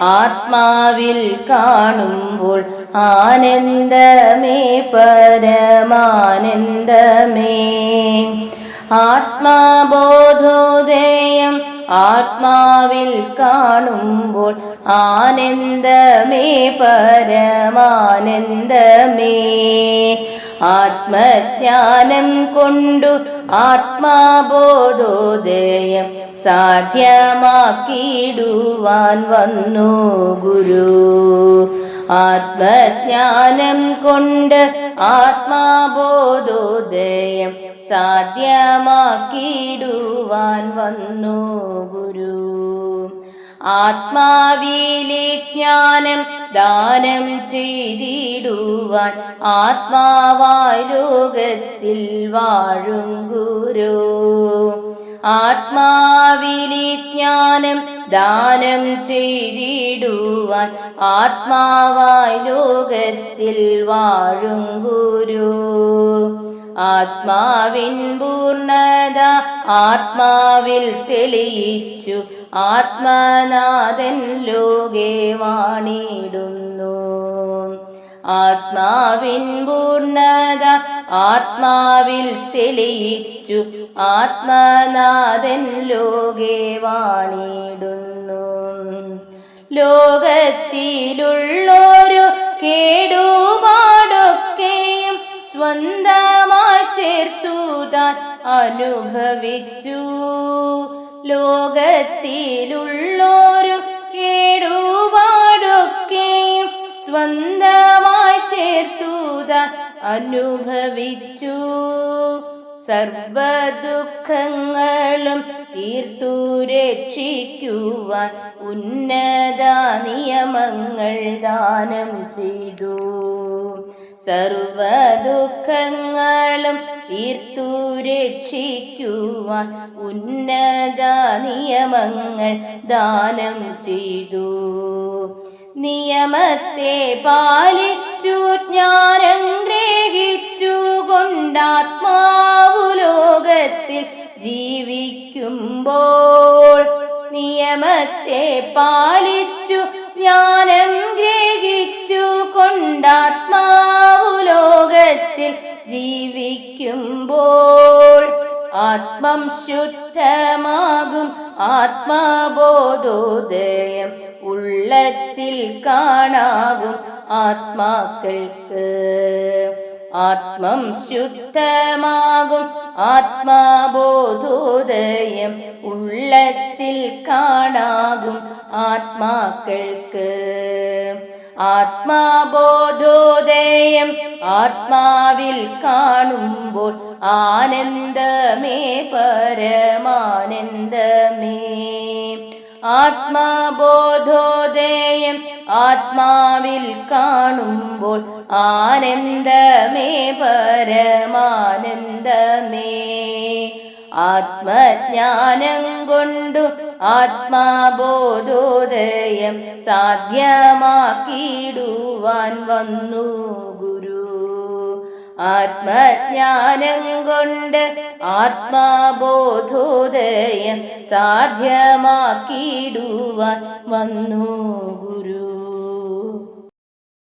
ആത്മാവിൽ കാണുമ്പോൾ ആനന്ദമേ പരമാനന്ദമേ. ആത്മാബോധോദയം ആത്മാവിൽ കാണുമ്പോൾ ആനന്ദമേ പരമാനന്ദമേ. ആത്മജ്ഞാനം കൊണ്ടു ആത്മാബോധോദയം സാധ്യമാക്കിയിടുവാൻ വന്നു ഗുരു. ആത്മജ്ഞാനം കൊണ്ട് ആത്മാബോധോദയം സാധ്യമാക്കിയിടുവാൻ വന്നു ഗുരു. ആത്മാവിലെ ജ്ഞാനം ദാനം ചെയ്തിടുവാൻ ആത്മാവായി ലോകത്തിൽ വാഴും ഗുരു. ആത്മാവിലെ ജ്ഞാനം ദാനം ചെയ്തിടുവാൻ ആത്മാവായി ലോകത്തിൽ വാഴും ഗുരു. ആത്മാവിൻ പൂർണത ആത്മാവിൽ തെളിയിച്ചു. ആത്മനാഥൻ ലോകേ വാണിടുന്നു. ആത്മാവിൻ പൂർണത ആത്മാവിൽ തെളിയിച്ചു. ആത്മനാഥൻ ലോകെ വാണിടുന്നു. ലോകത്തിലുള്ളൊരു കേടുപാടൊക്കെയും സ്വന്തമായി ചേർത്തു താൻ അനുഭവിച്ചു. ലോകത്തിലുള്ളൊരു കേടുപാടൊക്കെയും സ്വന്തമായി ചേർത്തു അനുഭവിച്ചു. സർവ ദുഃഖങ്ങളും തീർത്തു രക്ഷിക്കുവാൻ ഉന്നത നിയമങ്ങൾ ദാനം ചെയ്തു. സർവ ദുഃഖങ്ങളും തീർത്തു രക്ഷിക്കുവാൻ ഉന്നത നിയമങ്ങൾ ദാനം ചെയ്തു. നിയമത്തെ പാലിച്ചു ജ്ഞാനം ഗ്രഹിച്ചു കൊണ്ടാത്മാവു ലോകത്തിൽ ജീവിക്കുമ്പോൾ. നിയമത്തെ പാലിച്ചു ജ്ഞാനം ഗ്രഹിച്ചു കൊണ്ടാത്മാവു ലോകത്തിൽ ജീവിക്കുമ്പോൾ ആത്മം ശുദ്ധമാകും ആത്മബോധോദയം ഉള്ളത്തിൽ കാണാകും ആത്മാക്കൾക്ക്. ആത്മം ശുദ്ധമാകും ആത്മാബോധോദയം ഉള്ളത്തിൽ കാണാകും ആത്മാക്കൾക്ക്. ആത്മാബോധോദയം ആത്മാവിൽ കാണുമ്പോൾ ആനന്ദമേ പരമാനന്ദമേ. ആത്മാബോധോദയം ആത്മാവിൽ കാണുമ്പോൾ ആനന്ദമേ പരമാനന്ദമേ. ആത്മജ്ഞാനം കൊണ്ടു ആത്മാബോധോദയം സാധ്യമാക്കിയിടുവാൻ വന്നു ആത്മജ്ഞാനം കൊണ്ട് ആത്മാബോധോദയം സാധ്യമാക്കിയിടുവാൻ വന്നു ഗുരു.